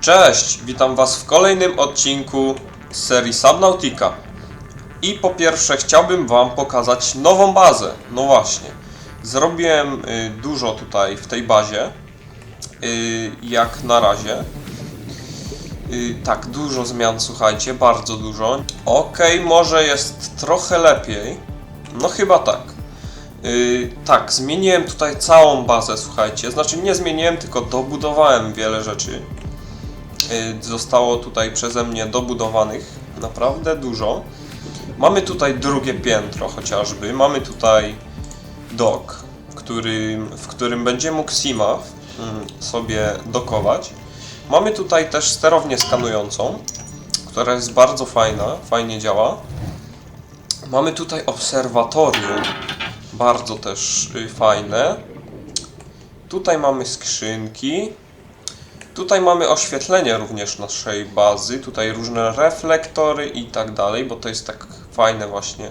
Cześć, witam Was w kolejnym odcinku z serii Subnautica. I po pierwsze chciałbym Wam pokazać nową bazę. No właśnie, zrobiłem y, dużo tutaj w tej bazie, y, jak na razie. Y, tak, dużo zmian, słuchajcie, bardzo dużo. Okej, może jest trochę lepiej. No chyba tak. Yy, tak, zmieniłem tutaj całą bazę, słuchajcie. Znaczy nie zmieniłem, tylko dobudowałem wiele rzeczy. Yy, zostało tutaj przeze mnie dobudowanych naprawdę dużo. Mamy tutaj drugie piętro chociażby. Mamy tutaj dok, który, w którym będzie mógł Sima mm, sobie dokować. Mamy tutaj też sterownię skanującą, która jest bardzo fajna, fajnie działa. Mamy tutaj obserwatorium, bardzo też y, fajne. Tutaj mamy skrzynki. Tutaj mamy oświetlenie również naszej bazy. Tutaj różne reflektory i tak dalej, bo to jest tak fajne właśnie,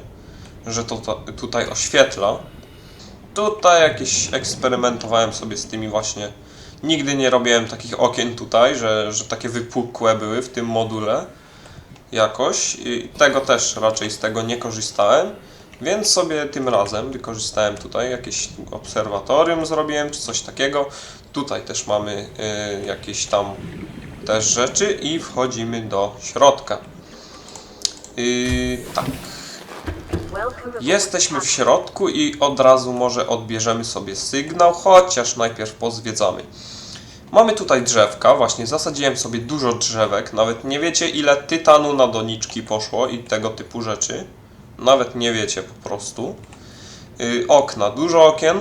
że to, to tutaj oświetla. Tutaj jakieś eksperymentowałem sobie z tymi właśnie. Nigdy nie robiłem takich okien tutaj, że, że takie wypukłe były w tym module jakoś. I tego też raczej z tego nie korzystałem. Więc sobie tym razem wykorzystałem tutaj jakieś obserwatorium zrobiłem, czy coś takiego. Tutaj też mamy y, jakieś tam też rzeczy i wchodzimy do środka. Y, tak. Jesteśmy w środku i od razu może odbierzemy sobie sygnał, chociaż najpierw pozwiedzamy. Mamy tutaj drzewka, właśnie zasadziłem sobie dużo drzewek, nawet nie wiecie ile tytanu na doniczki poszło i tego typu rzeczy. Nawet nie wiecie po prostu. Yy, okna, dużo okien.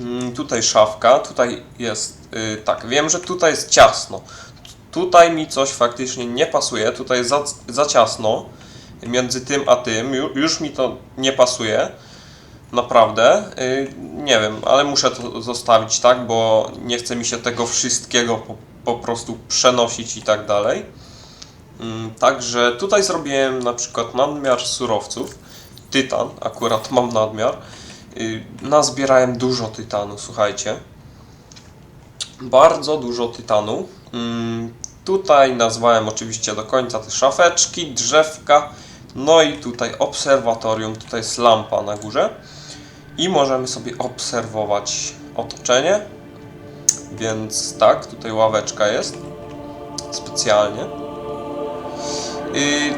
Mm, tutaj szafka, tutaj jest, yy, tak, wiem, że tutaj jest ciasno. Tutaj mi coś faktycznie nie pasuje, tutaj za, za ciasno między tym a tym, Ju, już mi to nie pasuje. Naprawdę, yy, nie wiem, ale muszę to zostawić tak, bo nie chce mi się tego wszystkiego po, po prostu przenosić i tak dalej. Mm, Także tutaj zrobiłem na przykład nadmiar surowców. Tytan, akurat mam nadmiar. Yy, Nazbierałem dużo tytanu, słuchajcie. Bardzo dużo tytanu. Mm, Tutaj nazwałem oczywiście do końca te szafeczki, drzewka. No i tutaj obserwatorium, tutaj jest lampa na górze. I możemy sobie obserwować otoczenie. Więc tak, tutaj ławeczka jest. Specjalnie.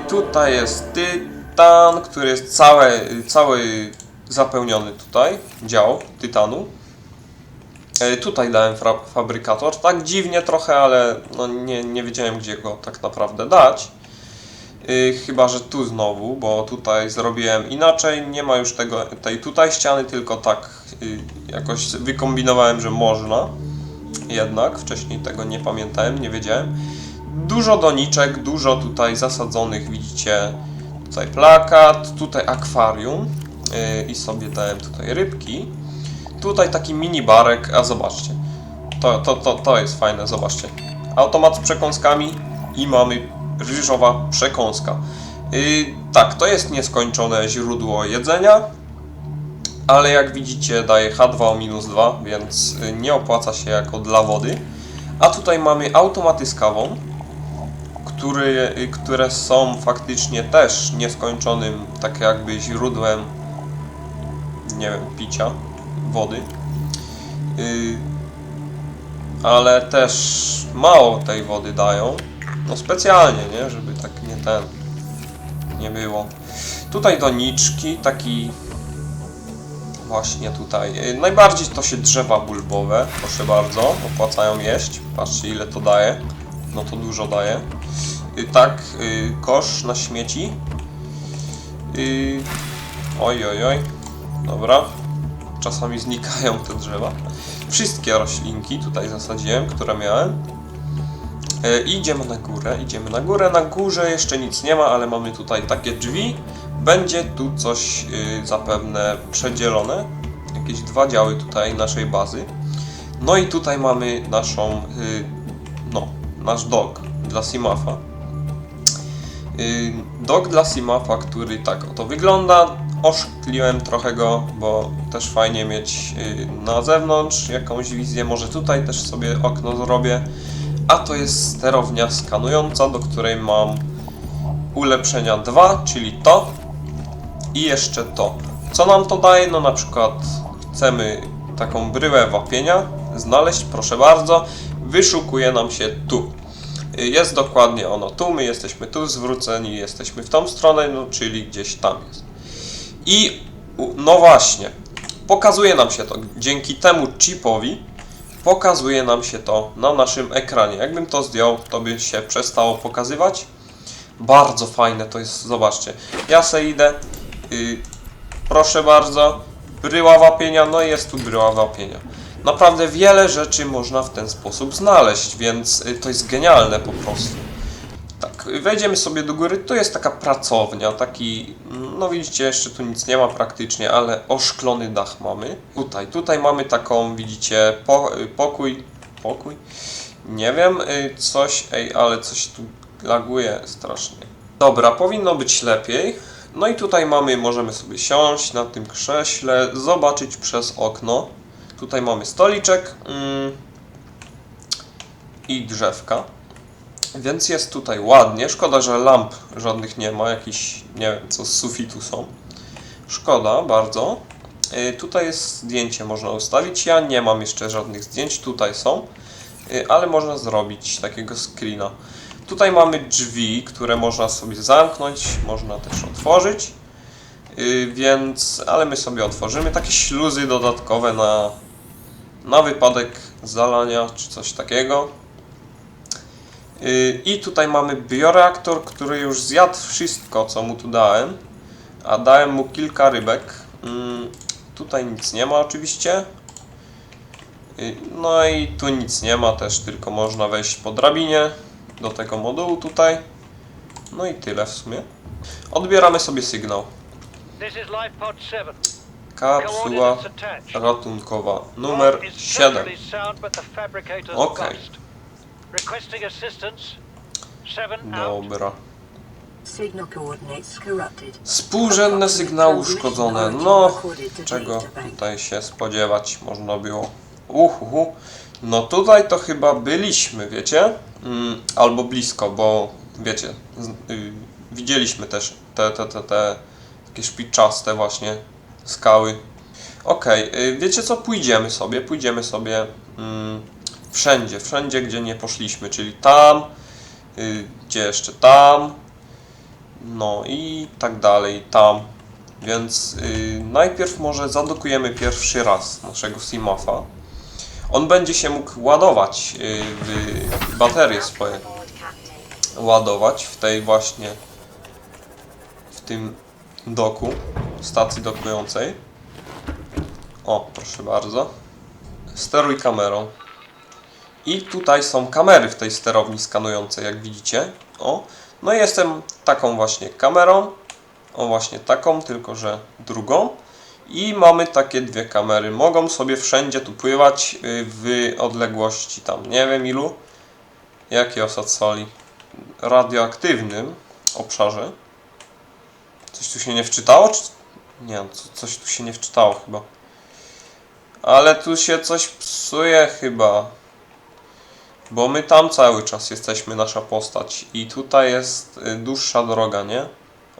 Tutaj jest tytan, który jest cały, cały zapełniony tutaj, dział tytanu. E, Tutaj dałem fabrykator, tak dziwnie trochę, ale no nie, nie wiedziałem gdzie go tak naprawdę dać. Y, Chyba, że tu znowu, bo tutaj zrobiłem inaczej, nie ma już tego, tej tutaj ściany, tylko tak y, jakoś wykombinowałem, że można. Jednak, wcześniej tego nie pamiętałem, nie wiedziałem. Dużo doniczek, dużo tutaj zasadzonych, widzicie, tutaj plakat, tutaj akwarium yy, i sobie dałem tutaj rybki. Tutaj taki mini barek, a zobaczcie, to, to, to, to jest fajne, zobaczcie. Automat z przekąskami i mamy ryżowa przekąska. Yy, tak, to jest nieskończone źródło jedzenia, ale jak widzicie daje H2 minus 2, więc y, nie opłaca się jako dla wody. A tutaj mamy automaty z kawą, który, y, które są faktycznie też nieskończonym, tak jakby źródłem, nie wiem, picia, wody. Y, ale też mało tej wody dają. No specjalnie, nie? Żeby tak nie ten, nie było. Tutaj doniczki, taki Właśnie tutaj. Y, Najbardziej to się drzewa bulbowe, proszę bardzo, opłacają jeść. Patrzcie ile to daje. No to dużo daje. Y, Tak, y, kosz na śmieci. Y, Oj, oj, oj. Dobra. Czasami znikają te drzewa. Wszystkie roślinki tutaj zasadziłem, które miałem. Idziemy na górę, idziemy na górę. Na górze jeszcze nic nie ma, ale mamy tutaj takie drzwi. Będzie tu coś zapewne przedzielone. Jakieś dwa działy tutaj naszej bazy. No i tutaj mamy naszą, nasz dog dla Simafa. Y, dog dla Simafa, który tak oto wygląda. Oszkliłem trochę go, bo też fajnie mieć y, na zewnątrz jakąś wizję. Może tutaj też sobie okno zrobię. a to jest sterownia skanująca, do której mam ulepszenia 2, czyli to i jeszcze to. Co nam to daje? No na przykład chcemy taką bryłę wapienia znaleźć, proszę bardzo, wyszukuje nam się tu. Jest dokładnie ono tu, my jesteśmy tu zwróceni, jesteśmy w tą stronę, no czyli gdzieś tam jest. I no właśnie, pokazuje nam się to dzięki temu chipowi, pokazuje nam się to na naszym ekranie. Jakbym to zdjął, to by się przestało pokazywać. Bardzo fajne to jest, zobaczcie. Ja se idę, y, proszę bardzo, bryła wapienia, no i jest tu bryła wapienia. Naprawdę wiele rzeczy można w ten sposób znaleźć, więc y, to jest genialne po prostu. Tak, wejdziemy sobie do góry, to jest taka pracownia, taki, no widzicie, jeszcze tu nic nie ma praktycznie, ale oszklony dach mamy. Tutaj, tutaj mamy taką, widzicie, po, y, pokój, pokój? Nie wiem, y, coś, ej, ale coś tu laguje strasznie. Dobra, powinno być lepiej. No i tutaj mamy, możemy sobie siąść na tym krześle, zobaczyć przez okno. Tutaj mamy stoliczek mm, i drzewka. Więc jest tutaj ładnie. Szkoda, że lamp żadnych nie ma, jakiś, nie wiem, co z sufitu są. Szkoda bardzo. Y, tutaj jest zdjęcie, można ustawić. Ja nie mam jeszcze żadnych zdjęć, tutaj są, y, ale można zrobić takiego screena. Tutaj mamy drzwi, które można sobie zamknąć, można też otworzyć. Y, więc, ale my sobie otworzymy takie śluzy dodatkowe na, na wypadek zalania czy coś takiego. Y, I tutaj mamy bioreaktor, który już zjadł wszystko, co mu tu dałem. A dałem mu kilka rybek. Mm, Tutaj nic nie ma oczywiście. Y, No i tu nic nie ma też, tylko można wejść po drabinie do tego modułu tutaj. No i tyle w sumie. Odbieramy sobie sygnał. This is Pod 7. Kapsuła ratunkowa numer Pod is 7. structurally sound, but the fabricator's Okay. bust. Requesting assistance. 7 out. Dobra. Współrzędne sygnały uszkodzone. No, czego tutaj się spodziewać można było. Uhuhu. No tutaj to chyba byliśmy, wiecie? Mm, albo blisko, bo wiecie, y, widzieliśmy też te, te, te, te takie szpiczaste właśnie skały. Y, wiecie co? Pójdziemy sobie, pójdziemy sobie mm, wszędzie, wszędzie gdzie nie poszliśmy, czyli tam, y, gdzie jeszcze tam, no i tak dalej, tam. Więc y, najpierw może zadokujemy pierwszy raz naszego Simafa. On będzie się mógł ładować y, w baterie swoje. Ładować w tej właśnie w tym doku, stacji dokującej. O, proszę bardzo. Steruj kamerą. I tutaj są kamery w tej sterowni skanującej, jak widzicie. O, no jestem taką właśnie kamerą. O, właśnie taką, tylko że drugą. I mamy takie dwie kamery. Mogą sobie wszędzie tu pływać y, w odległości tam, nie wiem ilu. Jaki osad soli? Radioaktywnym obszarze. Coś tu się nie wczytało? Czy... Nie, co- coś tu się nie wczytało chyba. Ale tu się coś psuje chyba. Bo my tam cały czas jesteśmy, nasza postać. I tutaj jest y, dłuższa droga, nie?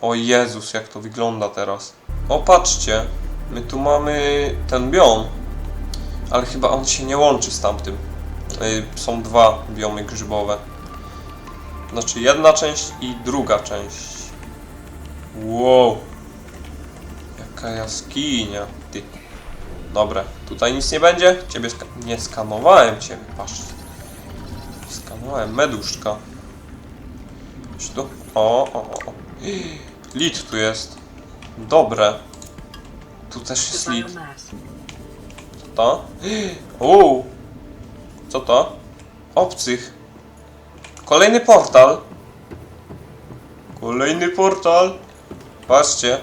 O Jezus, jak to wygląda teraz. O, patrzcie. My tu mamy ten biom. Ale chyba on się nie łączy z tamtym. Y, Są dwa biomy grzybowe. Znaczy jedna część i druga część. Wow. Jaka jaskinia. Ty. Dobra, tutaj nic nie będzie. Ciebie nie skanowałem ciebie, patrzcie. Skanowałem meduszka. Chodź tu. O, o, o. o. Lit tu jest. Dobre. Tu też jest lit. Biomass. Co to? Uuu. Co to? Obcych. Kolejny portal. Kolejny portal. Patrzcie.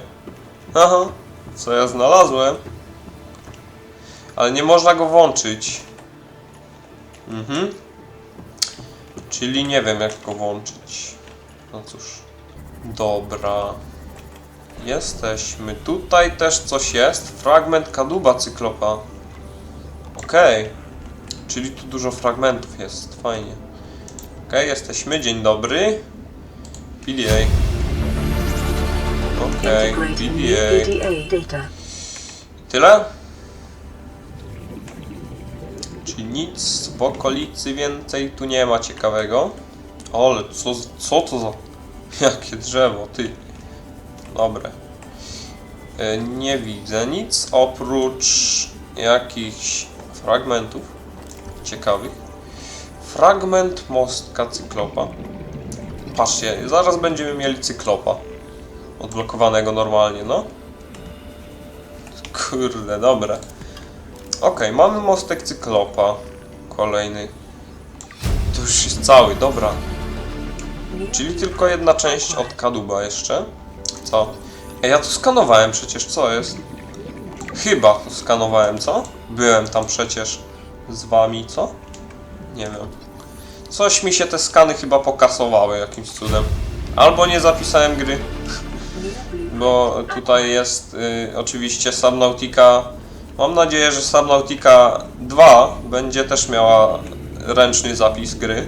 Aha. Co ja znalazłem. Ale nie można go włączyć. Mhm. Czyli nie wiem jak go włączyć. No cóż. Dobra. Jesteśmy. Tutaj też coś jest. Fragment kadłuba cyklopa. Okej. Czyli tu dużo fragmentów jest. Fajnie. Okej, jesteśmy. Dzień dobry. PDA. PDA data. Tyle? Czyli nic w okolicy więcej tu nie ma ciekawego. Ale co, co to za... Jakie drzewo, ty. Dobre. E, Nie widzę nic oprócz jakichś fragmentów ciekawych. Fragment mostka cyklopa. Patrzcie, zaraz będziemy mieli cyklopa. Odblokowanego normalnie, no. Kurde, dobre. Okej, mamy mostek cyklopa. Kolejny. To już jest cały, dobra. Czyli tylko jedna część od kaduba jeszcze. Co? Ej, ja tu skanowałem przecież, co jest? Chyba tu skanowałem, co? Byłem tam przecież z wami, co? Nie wiem. Coś mi się te skany chyba pokasowały jakimś cudem. Albo nie zapisałem gry. Bo tutaj jest y, oczywiście Subnautica. Mam nadzieję, że Subnautica 2 będzie też miała ręczny zapis gry.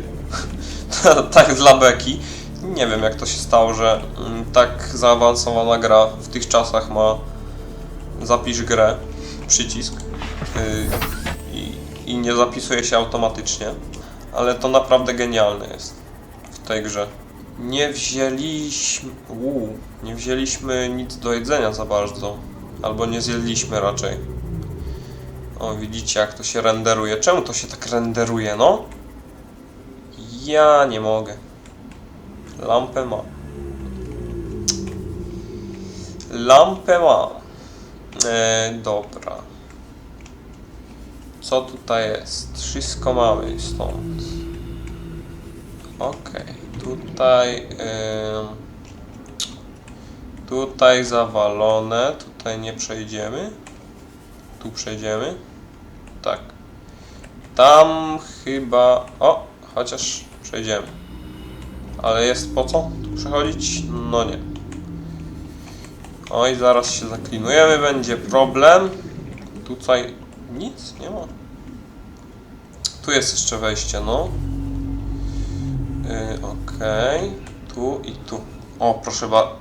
tak dla beki. Nie wiem jak to się stało, że mm, tak zaawansowana gra w tych czasach ma zapisz grę, przycisk y, i, i nie zapisuje się automatycznie. Ale to naprawdę genialne jest w tej grze. Nie wzięliśmy. Uu, nie wzięliśmy nic do jedzenia za bardzo. Albo nie zjedliśmy raczej. O, widzicie jak to się renderuje. Czemu to się tak renderuje, no? Ja nie mogę. Lampę ma. Lampę ma. E, dobra. Co tutaj jest? Wszystko mamy stąd. Okej, tutaj tutaj zawalone, tutaj nie przejdziemy. Tu przejdziemy. Tak. Tam chyba. O, chociaż przejdziemy. Ale jest po co tu przechodzić? No nie. Oj, zaraz się zaklinujemy, będzie problem. Tutaj nic nie ma. Tu jest jeszcze wejście, no. Yy, Okej, tu i tu. O, proszę bardzo.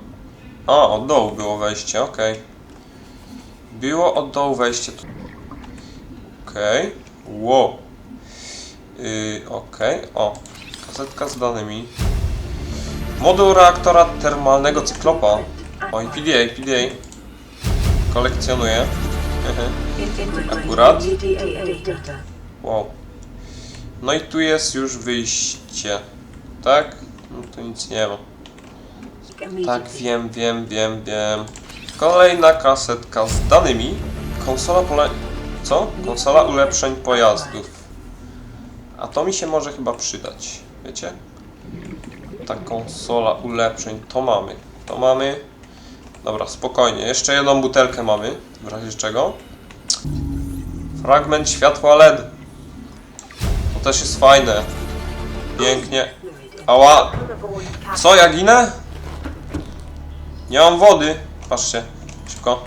A, od dołu było wejście, okej. Było od dołu wejście tu. Okej, wow. Yy, okej, o. Kasetka z danymi. Moduł reaktora termalnego cyklopa. Oj, PDA, PDA. Kolekcjonuję. Akurat. Wow. No i tu jest już wyjście. Tak? No tu nic nie ma. Tak, wiem, wiem, wiem, wiem. Kolejna kasetka z danymi. Konsola pole... Co? Konsola ulepszeń pojazdów. A to mi się może chyba przydać. Wiecie? Ta konsola ulepszeń. To mamy. To mamy. Dobra, spokojnie. Jeszcze jedną butelkę mamy. W razie czego. Fragment światła LED. To też jest fajne. Pięknie. Ała! Co, ja ginę? Nie mam wody. Patrzcie. Szybko.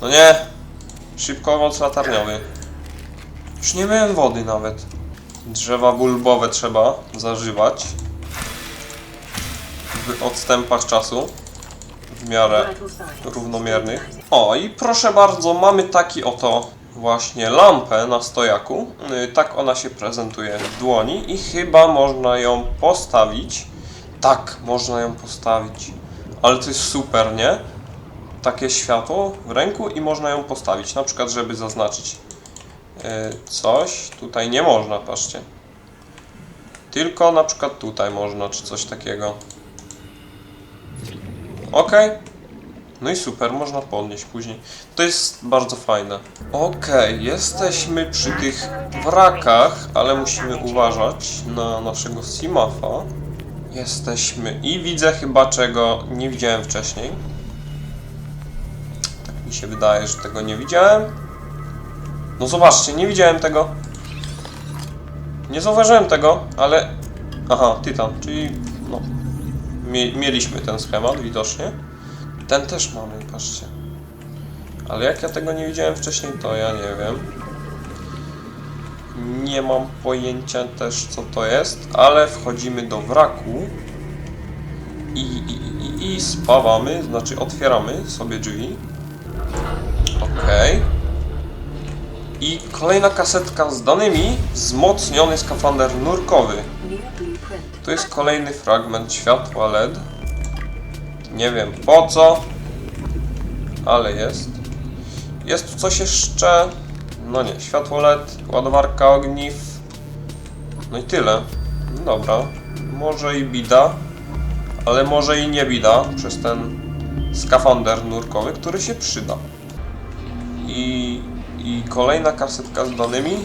No nie. Szybko owoc latarniowy. Już nie miałem wody nawet. Drzewa bulbowe trzeba zażywać. W odstępach czasu. W miarę równomiernych. O, i proszę bardzo, mamy taki oto właśnie lampę na stojaku. Yy, Tak ona się prezentuje w dłoni i chyba można ją postawić. Tak, można ją postawić. Ale to jest super, nie? Takie światło w ręku i można ją postawić. Na przykład, żeby zaznaczyć yy, coś. Tutaj nie można, patrzcie. Tylko na przykład tutaj można, czy coś takiego. Okej. No i super, można podnieść później. To jest bardzo fajne. Okej, jesteśmy przy tych wrakach, ale musimy uważać na naszego Simafa. Jesteśmy i widzę chyba czego nie widziałem wcześniej. Tak mi się wydaje, że tego nie widziałem. No zobaczcie, nie widziałem tego. Nie zauważyłem tego, ale... Aha, Tytan, czyli no... Mie mieliśmy ten schemat widocznie. Ten też mamy, patrzcie. Ale jak ja tego nie widziałem wcześniej, to ja nie wiem. Nie mam pojęcia też co to jest, ale wchodzimy do wraku i, i, i, i spawamy, znaczy otwieramy sobie drzwi. Okej. I kolejna kasetka z danymi, wzmocniony skafander nurkowy. Tu jest kolejny fragment światła LED. Nie wiem po co, ale jest. Jest tu coś jeszcze. No nie, światło LED, ładowarka ogniw. No i tyle. No Dobra, może i bida, ale może i nie bida przez ten skafander nurkowy, który się przyda. I, i kolejna kasetka z danymi.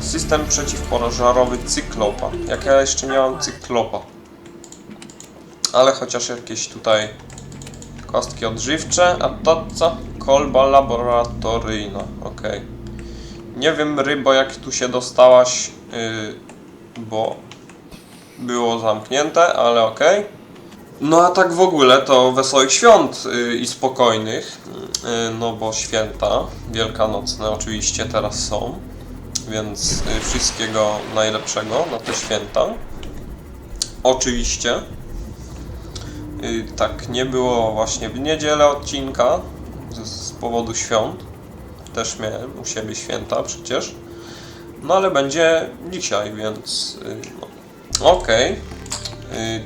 System przeciwpożarowy Cyklopa. Jak ja jeszcze nie mam Cyklopa. Ale chociaż jakieś tutaj kostki odżywcze, a to co? Kolba laboratoryjna. Ok. Nie wiem, rybo, jak tu się dostałaś, yy, bo było zamknięte, ale ok. No a tak w ogóle to wesołych świąt yy, i spokojnych, yy, no bo święta wielkanocne oczywiście teraz są więc y, wszystkiego najlepszego na te święta. Oczywiście. Y, Tak, nie było właśnie w niedzielę odcinka z, powodu świąt. Też miałem u siebie święta przecież. No ale będzie dzisiaj, więc y, no. okej. Y,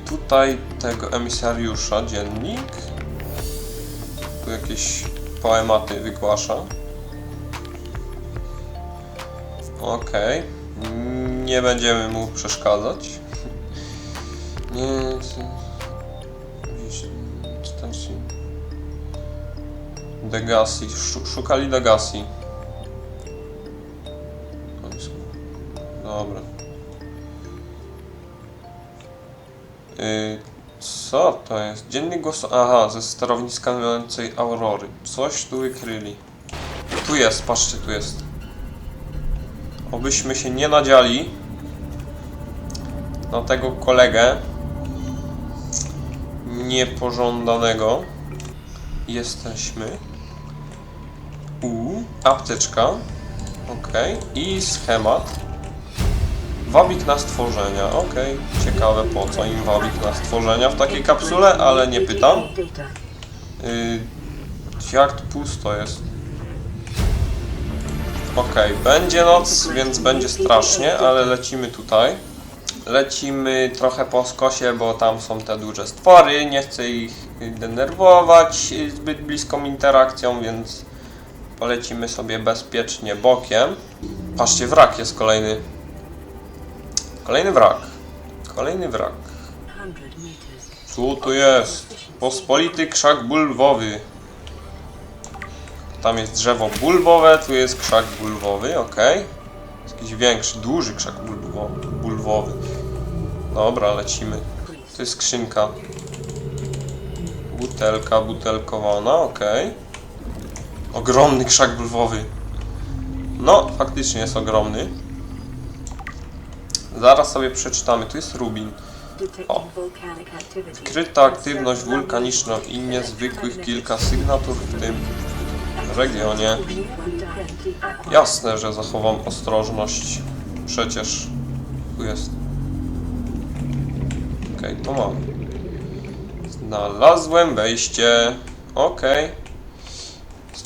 Tutaj tego emisariusza dziennik. Tu jakieś poematy wygłasza. Okej. Nie będziemy mu przeszkadzać. Nie. Degassi. Szu- Szukali Degassi. Dobra. Y, co to jest? Dziennik głosu... Aha, ze sterowniska mającej Aurory. Coś tu wykryli. Tu jest, patrzcie, tu jest. Obyśmy się nie nadziali na tego kolegę niepożądanego. Jesteśmy apteczka. Ok. I schemat. Wabik na stworzenia. Ok. Ciekawe po co im wabik na stworzenia w takiej kapsule, ale nie pytam. Yy, jak pusto jest. Okej, będzie noc, więc będzie strasznie, ale lecimy tutaj. Lecimy trochę po skosie, bo tam są te duże stwory, nie chcę ich denerwować zbyt bliską interakcją, więc polecimy sobie bezpiecznie bokiem. Patrzcie, wrak jest kolejny. Kolejny wrak. Kolejny wrak. 100 meters. Co tu jest? Pospolity krzak bulwowy. Tam jest drzewo bulwowe, tu jest krzak bulwowy, ok. Jest jakiś większy, duży krzak bulwowy. Dobra, lecimy. To jest skrzynka. Butelka butelkowana, ok. Ogromny krzak bulwowy. No, faktycznie jest ogromny. Zaraz sobie przeczytamy. Tu jest rubin. O. Wykryta aktywność wulkaniczną i niezwykłych kilka sygnatur w tym regionie. Jasne, że zachowam ostrożność. Przecież tu jest. Okej, to mam. Znalazłem wejście. Okej.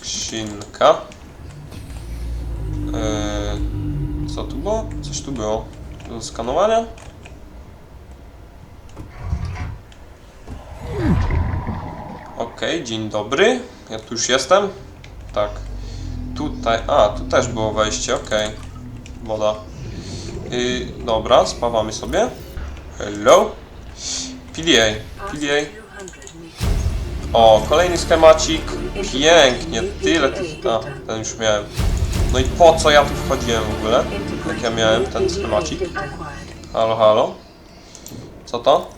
Skrzynka. Eee, co tu było? Coś tu było. Do skanowania? Okej, dzień dobry. Ja tu już jestem. Tak. Tutaj. A, tu też było wejście, okej. Woda. Yy, dobra, spawamy sobie. Hello. PDA. PDA. O, kolejny schemacik. Pięknie, tyle tych. A, ten już miałem. No i po co ja tu wchodziłem w ogóle? Jak ja miałem ten schemacik? Halo, halo. Co to?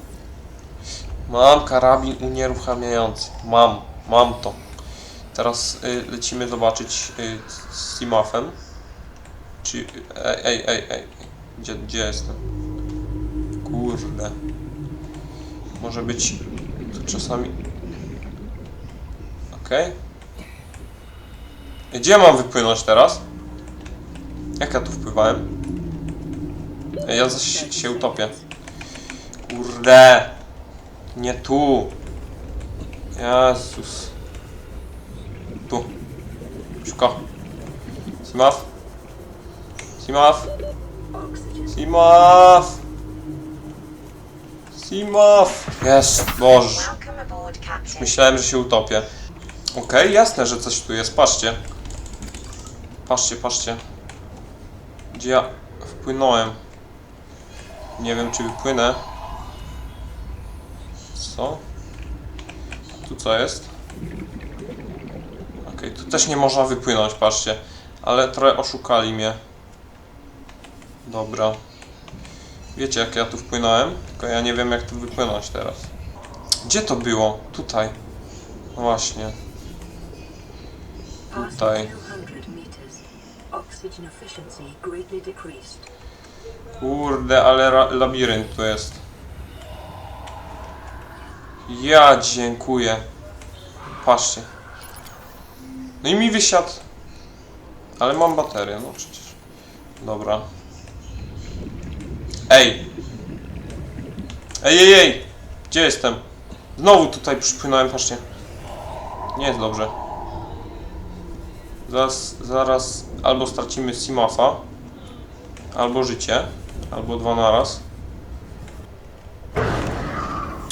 Mam karabin unieruchamiający. Mam, mam to. Teraz y, lecimy zobaczyć y, z Simafem. Czy. Ej, ej, ej, ej. Gdzie, gdzie jestem? Kurde. Może być tu czasami. Okej. Gdzie mam wypłynąć teraz? Jak ja tu wpływałem? Ej, Ja zaś się utopię. Kurde! Nie tu! Jezus. Tu. Szybko. Simaf. Simaf. Simaf. Simaf. Jest, Boże. Myślałem, że się utopię. Okej, jasne, że coś tu jest. Patrzcie. Patrzcie, patrzcie. Gdzie ja wpłynąłem. Nie wiem, czy wypłynę. Co? Tu co jest? Okej, tu też nie można wypłynąć, patrzcie. Ale trochę oszukali mnie. Dobra. Wiecie, jak ja tu wpłynąłem? Tylko ja nie wiem, jak tu wypłynąć teraz. Gdzie to było? Tutaj. No właśnie. Tutaj. 200 meters. Oxygen efficiency greatly decreased. Kurde, ale labirynt tu jest. Ja dziękuję. Patrzcie. No i mi wysiadł. Ale mam baterię, no przecież. Dobra. Ej! Ej, ej, ej! Gdzie jestem? Znowu tutaj przypłynąłem, patrzcie. Nie jest dobrze. Zaraz, zaraz albo stracimy Simafa, albo życie, albo dwa naraz.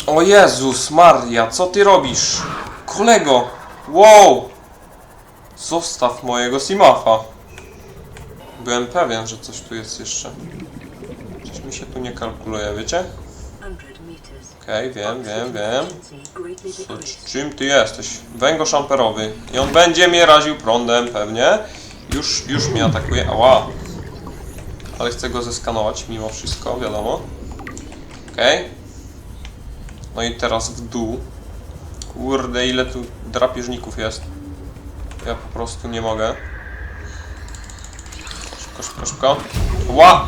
O Jezus Maria, co ty robisz? Kolego! Wow! Zostaw mojego Simafa. Byłem pewien, że coś tu jest jeszcze. Coś mi się tu nie kalkuluje, wiecie? 100 meters. Okej, wiem, wiem, Oxygen wiem. greatly Co, decreased. czym ty jesteś? Węgorz amperowy. I on będzie mnie raził prądem pewnie. Już, już mnie atakuje. Ała. Ale chcę go zeskanować mimo wszystko, wiadomo. Okej. No i teraz w dół. Kurde, ile tu drapieżników jest. Ja po prostu nie mogę. Szybko, szybko, szybko. Ła!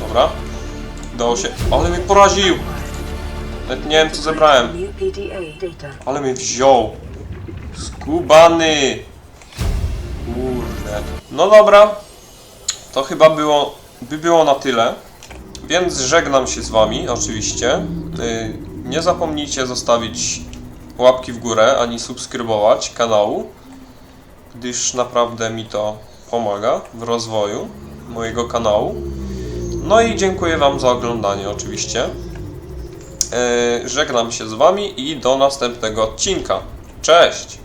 Dobra. Udało się. Ale mnie poraził! Nawet nie wiem co zebrałem. Ale mnie wziął. Skubany. Kurde. No dobra. To chyba było, by było na tyle. Więc żegnam się z wami, oczywiście. Yy, nie zapomnijcie zostawić łapki w górę, ani subskrybować kanału, gdyż naprawdę mi to pomaga w rozwoju mojego kanału. No i dziękuję wam za oglądanie oczywiście. E, Żegnam się z Wami i do następnego odcinka. Cześć!